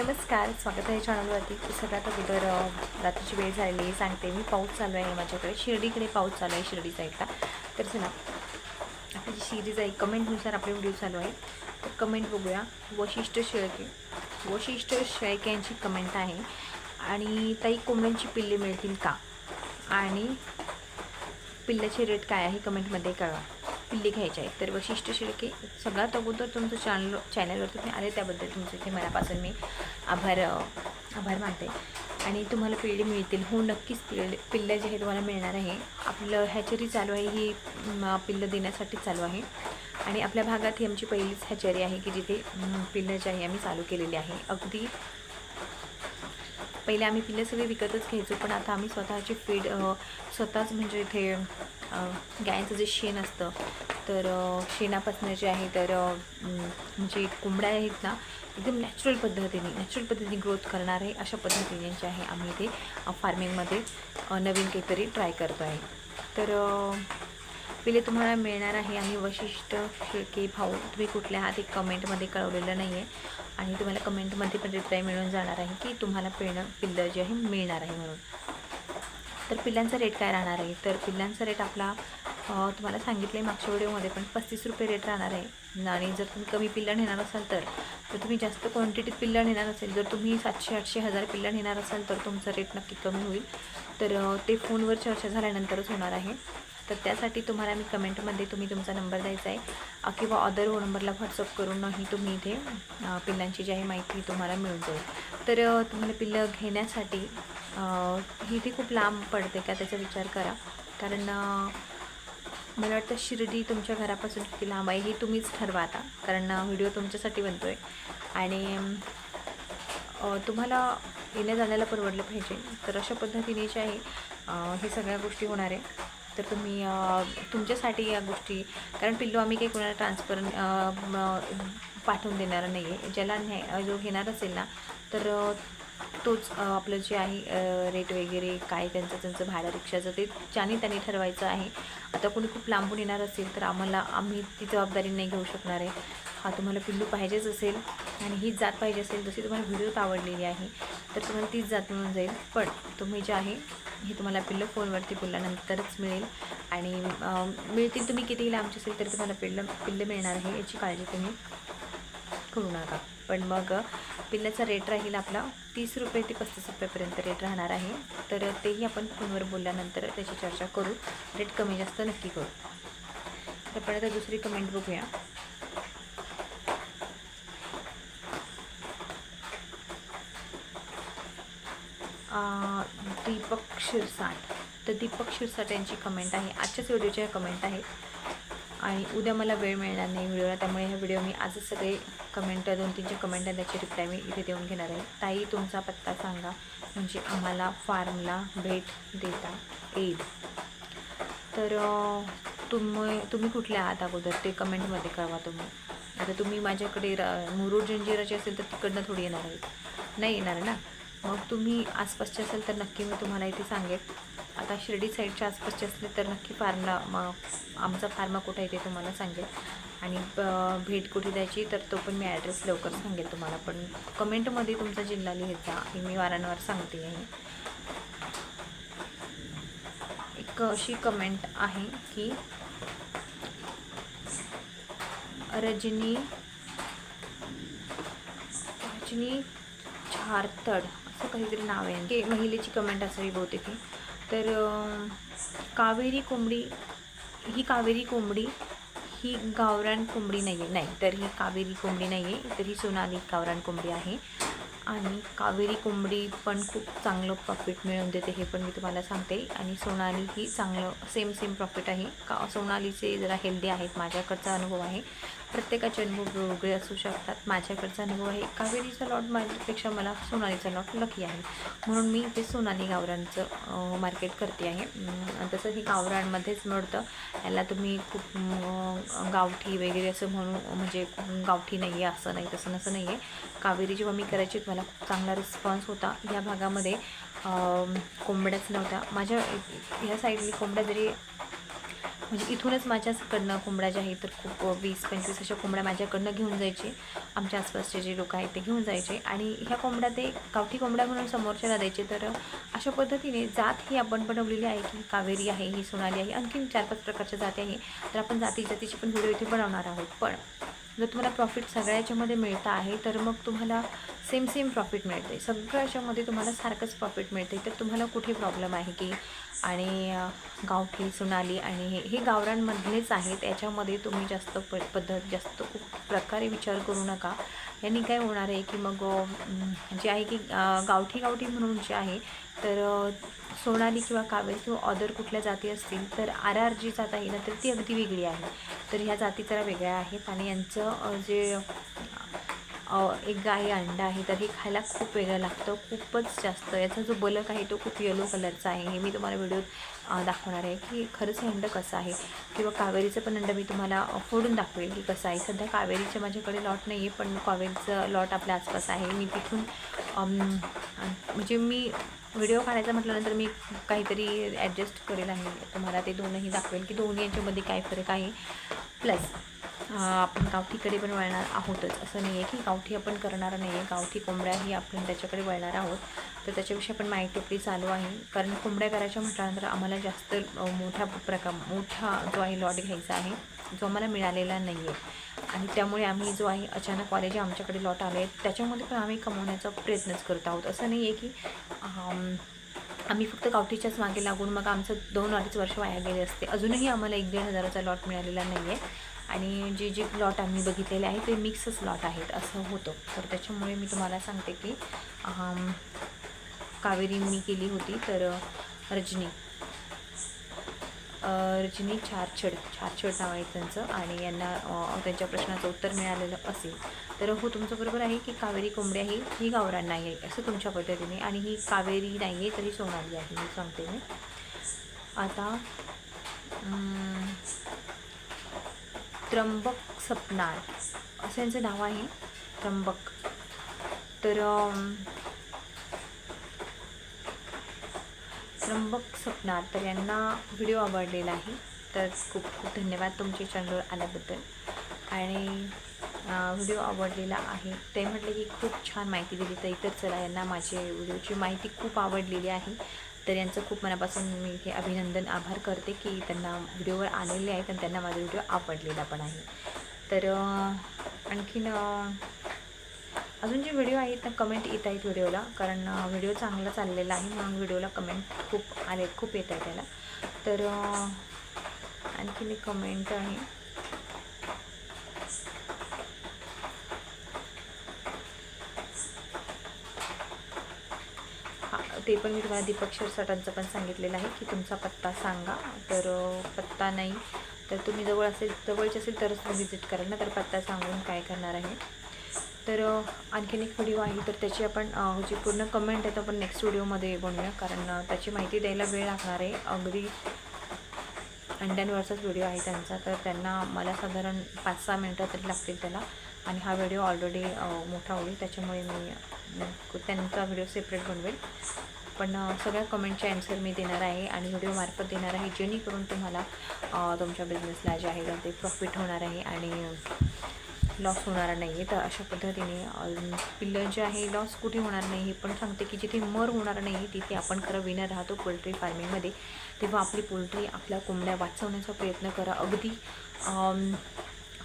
नमस्कार स्वागत आहे चॅनलवरती. सगळ्यात अगोदर अ, रात्रीची वेळ झालेली आहे सांगते मी. पाऊस चालू आहे माझ्याकडे. शिर्डीकडे पाऊस चालू आहे शिर्डी साईडला. तर चला आपली जी सिरीज आहे कमेंटनुसार आपले व्हिडिओ चालू आहे. तर कमेंट बघूया. वशिष्ठ शेळके वशिष्ठ शेळके यांची कमेंट आहे. आणि ताई कोंबड्यांची पिल्ले मिळतील का? आणि पिल्ल्याचे रेट काय आहे? कमेंटमध्ये कळवा. पिल्ले घ्यायचे आहेत तर वशिष्ठ शिळके सगळ्यात अगोदर तुमचं चॅनल चॅनलवर तुम्ही आले त्याबद्दल तुमचे इथे मनापासून मी आभार आभार मानते. आणि तुम्हाला पिल्ले मिळतील. हो नक्कीच पिल्ले पिल्लं जे आहे तुम्हाला मिळणार आहे. आपलं हॅचरी चालू आहे ही पिल्लं देण्यासाठी चालू आहे. आणि आपल्या भागात ही आमची पहिलीच हॅचरी आहे की जिथे पिल्लं जे आहे आम्ही चालू केलेली आहे. अगदी पहिले आम्ही पिल्लं सगळे विकतच घ्यायचो पण आता आम्ही स्वतःची फीड स्वतःच म्हणजे इथे गायचं जे शेण असतं तर शेणापासनं शेणापासून जे आहे तर जे म्हणजे कोंबड्या आहेत ना एकदम नॅचरल पद्धतीने नॅचरल पद्धतीने ग्रोथ करणार आहे अशा पद्धतीने जे आहे आम्ही इथे फार्मिंगमध्ये नवीन काहीतरी ट्राय करतो आहे तर पहिले तुम्हाला मिळणार आहे आणि वशिष्ठ शेळके भाऊ तुम्ही कुठल्या आहात एक कमेंटमध्ये कळवलेलं नाही आहे आणि तुम्हाला कमेंटमध्ये पण रिप्लाय मिळून जाणार आहे की तुम्हाला पिळणं पिल्लं जे आहे मिळणार आहे म्हणून. तर पिल्लांचा रेट काय राहणार आहे? तर पिल्लांचा रेट आपला तुम्हाला सांगितलं आहे मागच्या व्हिडिओमध्ये पण पस्तीस रुपये रेट राहणार आहे. आणि जर तुम्ही कमी पिल्लं नेणार असाल तर तर तुम्ही जास्त क्वांटिटीत पिल्लं नेणार असेल जर तुम्ही सातशे आठशे हजार पिल्लं नेणार असाल तर तुमचा रेट नक्की कमी होईल. तर ते फोनवर चर्चा झाल्यानंतरच होणार आहे. तर त्यासाठी तुम्हाला मी कमेंटमध्ये तुम्ही तुमचा नंबर द्यायचा आहे. किंवा अदर नंबरला व्हॉट्सअप करूनही तुम्ही इथे पिल्लांची जी आहे माहिती तुम्हाला मिळून जाईल. तर तुम्हाला पिल्लं घेण्यासाठी ही ती खूप लांब पडते का त्याचा विचार करा. कारण मला वाटतं शिर्डी तुमच्या घरापासून किती लांब आहे हे तुम्हीच ठरवा आता. कारण व्हिडिओ तुमच्यासाठी बनतो आहे आणि तुम्हाला येण्या जाण्याला परवडलं पाहिजे. तर अशा पद्धतीने जे आहे हे सगळ्या गोष्टी होणार आहे तर तुम्ही तुमच्यासाठी या गोष्टी कारण पिल्लू आम्ही काही कोणाला ट्रान्सफर पाठवून देणार नाही आहे ज्याला न्याय जो घेणार असेल ना तर तोच आपलं जे आहे रेट वगैरे काय त्यांचं त्यांचं भाडं रिक्षाचं ते ज्याने त्यांनी ठरवायचं आहे. आता कोणी खूप लांबून येणार असेल तर आम्हाला आम्ही ती जबाबदारी नाही घेऊ शकणार आहे. हा तुम्हाला पिल्लू पाहिजेच असेल आणि हीच जात पाहिजे असेल जशी तुम्हाला व्हिडिओत आवडलेली आहे तर तुम्हाला तीच जात मिळून जाईल. पण तुम्ही जे आहे हे तुम्हाला पिल्लं फोनवरती बोलल्यानंतरच मिळेल. आणि मिळतील तुम्ही कितीही लांबचे असेल तरी तुम्हाला पिल्लं पिल्लं मिळणार आहे याची काळजी तुम्ही करू नका. पण मग पिल्ल्याचा रेट राहील आपला तीस रुपये ते पस्तीस रुपयेपर्यंत रेट राहणार आहे. तर तेही आपण फोनवर बोलल्यानंतर त्याची चर्चा करू. रेट कमी जास्त नक्की करू. तर आपण आता दुसरी कमेंट बघूया. दीपक शिरसाट. तर दीपक शिरसाट यांची कमेंट आहे. आजच्याच व्हिडिओच्या कमेंट आहेत. आणि उद्या मला वेळ मिळणार नाही व्हिडिओला त्यामुळे हा व्हिडिओ मी आजच सगळे कमेंट दोन तीनचे कमेंट आहे त्याची रिप्लाय मी इथे देऊन घेणार आहे. ताई तुमचा पत्ता सांगा. म्हणजे आम्हाला फार्मला भेट देता येईल. तर तुम्ही तुम्ही कुठले आहात अगोदर? ते कमेंटमध्ये कळवा तुम्ही. आता तुम्ही माझ्याकडे र मुरुड जंजिराची असेल तर तिकडनं थोडी येणार आहेत. नाही येणार ना? मग तुम्ही आसपासचे असेल तर नक्की मी तुम्हाला इथे सांगेल आता शिर्डी साईडच्या आसपासचे असले तर नक्की फार्मला मग आमचा फार्मा कुठे आहे ते तुम्हाला सांगेल आणि भेट कुठे द्यायची तर तो पण मी ॲड्रेस लवकर सांगेल तुम्हाला. पण कमेंटमध्ये तुमचा जिल्हा लिहायचा हे मी वारंवार सांगते आहे. एक अशी कमेंट आहे की रजनी रजनी झारतड असं काहीतरी नाव आहे. की महिलेची कमेंट असावी बहुतेक. तर कावेरी कोंबडी ही कावेरी कोंबडी ही गावरान कोंबडी नाही आहे नाही तर ही कावेरी कोंबडी नाही आहे तर ही सोनाली गावरान कोंबडी आहे. आणि कावेरी कोंबडी पण खूप चांगलं प्रॉफिट मिळवून देते हे पण मी तुम्हाला सांगते. आणि सोनाली ही चांगलं सेम सेम प्रॉफिट आहे. का सोनालीचे जरा हेल्दी आहेत माझ्याकडचा अनुभव आहे. प्रत्येकाचे अनुभव वेगवेगळे असू शकतात. माझ्याकडचा अनुभव आहे कावेरीचा लॉट माझ्यापेक्षा मला सोनालीचा लॉट लकी आहे. म्हणून मी ते सोनाली गावरांचं मार्केट करते आहे. तसं हे गावरांमध्येच मिळतं. याला तुम्ही खूप गावठी वगैरे असं म्हणू म्हणजे गावठी नाही आहे असं नाही तसं नसं नाही आहे कावेरी जेव्हा मी करायची मला खूप चांगला रिस्पॉन्स होता. या भागामध्ये कोंबड्याच नव्हत्या. माझ्या ह्या साईडनी कोंबड्या जरी म्हणजे इथूनच माझ्याकडनं कोंबड्या ज्या आहेत तर खूप वीस पंचवीस अशा कोंबड्या माझ्याकडनं घेऊन जायचे. आमच्या आसपासचे जे लोक आहेत ते घेऊन जायचे. आणि ह्या कोंबड्या ते गावठी कोंबड्या म्हणून समोरच्याला द्यायचे. तर अशा पद्धतीने जात ही आपण बनवलेली आहे की कावेरी आहे ही सोनाली आहे आणखीन चार पाच प्रकारच्या जाती आहे. तर आपण जाती जातीची पण व्हिडिओ इथे बनवणार आहोत. पण जर तुम्हाला प्रॉफिट सगळ्या याच्यामध्ये मिळतं आहे तर मग तुम्हाला सेम सेम प्रॉफिट मिळते सगळ्या याच्यामध्ये तुम्हाला सारखंच प्रॉफिट मिळते तर तुम्हाला कुठे प्रॉब्लेम आहे की आणि गावठी सोनाली आणि हे हे गावरांमधलेच आहेत. याच्यामध्ये तुम्ही जास्त प पद्धत जास्त प्रकारे विचार करू नका. यांनी काय होणार आहे की मग जे आहे की गावठी गावठी म्हणून जे आहे तर सोनाली किंवा कावेरी किंवा अदर कुठल्या जाती असतील तर आर आर जी जात आहे ना तर ती अगदी वेगळी आहे. तर ह्या जाती जरा वेगळ्या आहेत आणि यांचं जे एक गाय अंडा आहे तर हे खायला खूप वेगळं लागतं खूपच जास्त. याचा जो बलक आहे तो खूप येलो कलरचा आहे. हे मी तुम्हाला व्हिडिओत दाखवणार आहे की खरंच हे अंड कसं आहे. किंवा कावेरीचं पण अंड मी तुम्हाला फोडून दाखवेल की कसं आहे. सध्या कावेरीचं माझ्याकडे लॉट नाही आहे पण कावेरीचं लॉट आपल्या आसपास आहे. मी तिथून म्हणजे मी व्हिडिओ काढायचा म्हटल्यानंतर मी काहीतरी ॲडजस्ट करेल आहे तुम्हाला ते दोनही दाखवेल की दोन्ही यांच्यामध्ये काय फरक आहे. प्लस आपण गावठीकडे पण वळणार आहोतच. असं नाही आहे की गावठी आपण करणार नाही आहे गावठी कोंबड्याही आपण त्याच्याकडे वळणार आहोत. तर त्याच्याविषयी आपण माहिती आपली चालू आहे. कारण कोंबड्या करायच्या म्हटल्यानंतर आम्हाला जास्त मोठ्या मोठा प्रकार मोठा जो आहे लॉट घ्यायचा आहे जो आम्हाला मिळालेला नाही आहे आणि त्यामुळे आम्ही जो आहे अचानक कॉलेज आमच्याकडे लॉट आले आहेत त्याच्यामध्ये पण आम्ही कमवण्याचा प्रयत्नच करत आहोत. असं नाही आहे की आम्ही फक्त गावठीच्याच मागे लागून मग आमचं दोन अडीच वर्ष वाया गेले असते. अजूनही आम्हाला एक दीड हजाराचा लॉट मिळालेला नाही आहे आणि जे जे प्लॉट आम्ही बघितलेले आहे ते मिक्सच प्लॉट आहेत असं होतं. तर त्याच्यामुळे मी तुम्हाला सांगते की कावेरी मी केली होती तर रजनी. रजनी चारछड चारछड नाव आहे त्यांचं आणि यांना त्यांच्या प्रश्नाचं उत्तर मिळालेलं असेल. तर हो तुमचं बरोबर आहे की कावेरी कोंबडी आहे ही गावरान नाही आहे असं तुमच्या पद्धतीने. आणि ही कावेरी नाही आहे तरी सोनाली आहे मी सांगते. मी आता त्र्यंबक सपनार असं यांचं नाव आहे. त्र्यंबक. तर त्र्यंबक सपनार तर यांना व्हिडिओ आवडलेला आहे. तर खूप खूप धन्यवाद तुमच्या चॅनलवर आल्याबद्दल. आणि व्हिडिओ आवडलेला आहे. ते म्हटले की खूप छान माहिती दिली. तर इतर चला यांना माझे व्हिडिओची माहिती खूप आवडलेली आहे. तर यांचं खूप मनापासून मी हे अभिनंदन आभार करते की त्यांना व्हिडिओवर आलेले आहेत आणि त्यांना माझा व्हिडिओ आवडलेला पण आहे. तर आणखीन अजून जे व्हिडिओ आहेत ना कमेंट येत आहेत व्हिडिओला कारण व्हिडिओ चांगला चाललेला आहे म्हणून व्हिडिओला कमेंट खूप आले खूप येत आहे त्याला. तर आणखीन एक कमेंट आहे हा ते पण मी तुम्हाला दीपक शिरसाटांचं पण सांगितलेलं आहे की तुमचा पत्ता सांगा. तर पत्ता नाही तर तुम्ही जवळ असेल जवळचे असेल तरच तुम्ही व्हिजिट कराल ना तर पत्ता सांगून काय करणार आहे. तर आणखीन एक व्हिडिओ आहे तर त्याची आपण जी पूर्ण कमेंट आहे तर आपण नेक्स्ट व्हिडिओमध्ये बनवूया कारण त्याची माहिती द्यायला वेळ लागणार आहे. अगदी अंड्यांवरचाच व्हिडिओ आहे त्यांचा तर त्यांना मला साधारण पाच सहा मिनटं तरी लागतील त्याला. आणि हा व्हिडिओ ऑलरेडी मोठा होईल त्याच्यामुळे मी त्यांचा व्हिडिओ सेपरेट बनवेल. पण सगळ्या कमेंटचे आन्सर मी देणार आहे आणि व्हिडिओमार्फत देणार आहे जेणेकरून तुम्हाला तुमच्या बिझनेसला जे आहे तर ते प्रॉफिट होणार आहे आणि लॉस होणार नाही आहे तर अशा पद्धतीने पिल्लर जे आहे लॉस कुठे होणार नाही हे पण सांगते की जिथे मर होणार नाही तिथे आपण खरं विनर राहतो पोल्ट्री फार्मिंगमध्ये तेव्हा आपली पोल्ट्री आपल्या कोंबड्या वाचवण्याचा प्रयत्न करा. अगदी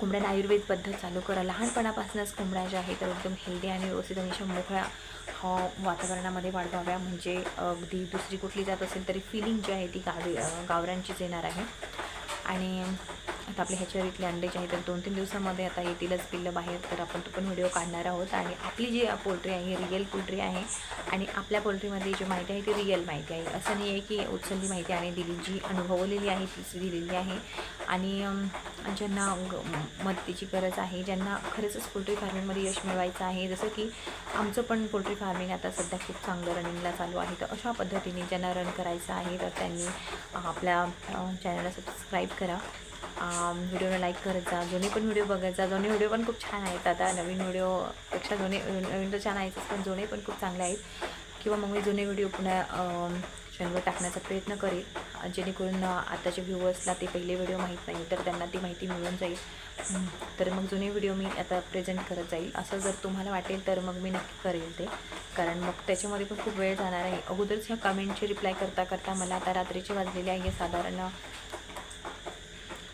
कोंबड्याला आयुर्वेद पद्धत चालू करा. लहानपणापासूनच कोंबड्या ज्या आहेत तर एकदम हेल्दी आणि व्यवस्थित आणि अशा मोकळ्या वातावरणामध्ये वाढवाव्या. म्हणजे अगदी दुसरी कुठली जात असेल तरी फिलिंग जी आहे ती गावी गावरांचीच येणार आहे. आणि आता आपल्या ह्याच्यावर इथले अंडे जे आहेत तर दोन तीन दिवसामध्ये आता येतीलच पिल्लं बाहेर तर आपण तो पण व्हिडिओ काढणार आहोत. आणि आपली जी पोल्ट्री आहे ही रिअल पोल्ट्री आहे. आणि आपल्या पोल्ट्रीमध्ये जी माहिती आहे ती रिअल माहिती आहे. असं नाही आहे की उचलली माहिती आणि दिली जी अनुभवलेली आहे तीच दिलेली आहे. आणि ज्यांना मदतीची गरज आहे ज्यांना खरंच पोल्ट्री फार्मिंगमध्ये यश मिळवायचं आहे जसं की आमचं पण पोल्ट्री फार्मिंग आता सध्या खूप चांगलं रनिंगला चालू आहे. तर अशा पद्धतीने ज्यांना रन करायचं आहे तर त्यांनी आपल्या चॅनलला सबस्क्राईब करा. व्हिडिओला लाईक करत जा. जुने पण व्हिडिओ बघत जा. जुने व्हिडिओ पण खूप छान आहेत. आता नवीन व्हिडिओपेक्षा जुने नवीन तर छान आहेतच पण जुने पण खूप चांगले आहेत. किंवा मग मी जुने व्हिडिओ पुन्हा चॅनलवर टाकण्याचा प्रयत्न करेल जेणेकरून आताचे व्ह्यूवर्सला व्ह्यूअर्सला ते पहिले व्हिडिओ माहीत नाही तर त्यांना ती माहिती मिळून जाईल. तर मग जुने व्हिडिओ मी आता प्रेझेंट करत जाईल. असं जर तुम्हाला वाटेल तर मग मी नक्की करेल ते. कारण मग त्याच्यामध्ये पण खूप वेळ जाणार आहे. अगोदरच ह्या कमेंटची रिप्लाय करता करता मला आता रात्रीची वाजलेली आहे. साधारण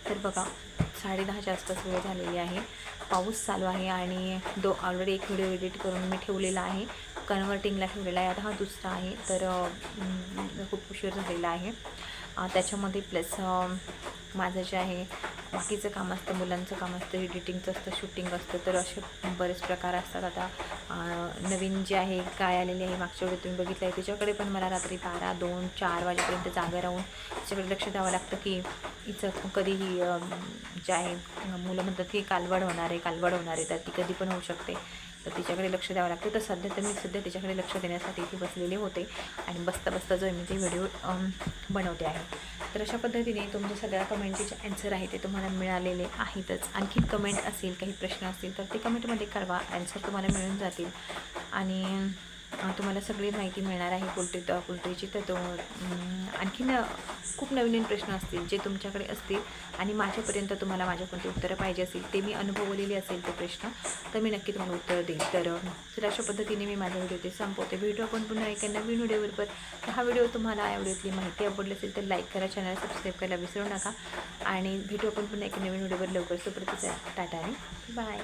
तर बघा साडेदहाच्या आसपास वेळ झालेली आहे. पाऊस चालू आहे आणि दो ऑलरेडी एक व्हिडिओ एडिट करून मी ठेवलेला आहे. कन्व्हर्टिंगला ठेवलेला आहे. आता हा दुसरा आहे. तर खूप उशीर झालेला आहे. त्याच्यामध्ये प्लस माझं जे आहे बाकीचं काम असतं मुलांचं काम असतं एडिटिंगचं असतं शूटिंग असतं तर असे बरेच प्रकार असतात. आता नवीन जे आहे काय आलेले आहे मागच्या वेळी तुम्ही बघितलं आहे त्याच्याकडे पण मला रात्री बारा दोन चार वाजेपर्यंत जागा राहून त्याच्याकडे लक्ष द्यावं लागतं की हिचं कधीही जे आहे मुलं म्हणतात की कालवड होणार आहे कालवड होणार आहे तर ती कधी पण होऊ शकते. तर तिच्याकडे लक्ष द्यावं लागतं. तर सध्या तर मी सध्या तिच्याकडे लक्ष देण्यासाठी इथे बसलेले होते आणि बसता बसता जो मी ते व्हिडिओ बनवते आहे. तर अशा पद्धतीने तुमच्या सगळ्या कमेंटचे जे ॲन्सर आहे ते तुम्हाला मिळालेले आहेतच. आणखी कमेंट असेल काही प्रश्न असतील तर ते कमेंटमध्ये कळवा. ॲन्सर तुम्हाला मिळून जातील. आणि तुम्हाला सगळी माहिती मिळणार आहे पोल्ट्री पोल्ट्रीची तर तो आणखीन खूप नवीन नवीन प्रश्न असतील जे तुमच्याकडे असतील आणि माझ्यापर्यंत तुम्हाला माझ्या कोणती उत्तरं पाहिजे असेल ते मी अनुभवलेली असेल ते प्रश्न तर मी नक्की तुम्हाला उत्तर देईन. तर तर अशा पद्धतीने मी माझा व्हिडिओ ते संपवते. व्हिडिओ आपण पुन्हा एका नवीन व्हिडिओबरोबर तर हा व्हिडिओ तुम्हाला या व्हिडिओतली माहिती आवडली असेल तर लाईक करा चॅनल सबस्क्राईब करायला विसरू नका. आणि भेटू आपण पुन्हा एका नवीन व्हिडिओवर. लवकर सोबतच टाटा आणि बाय.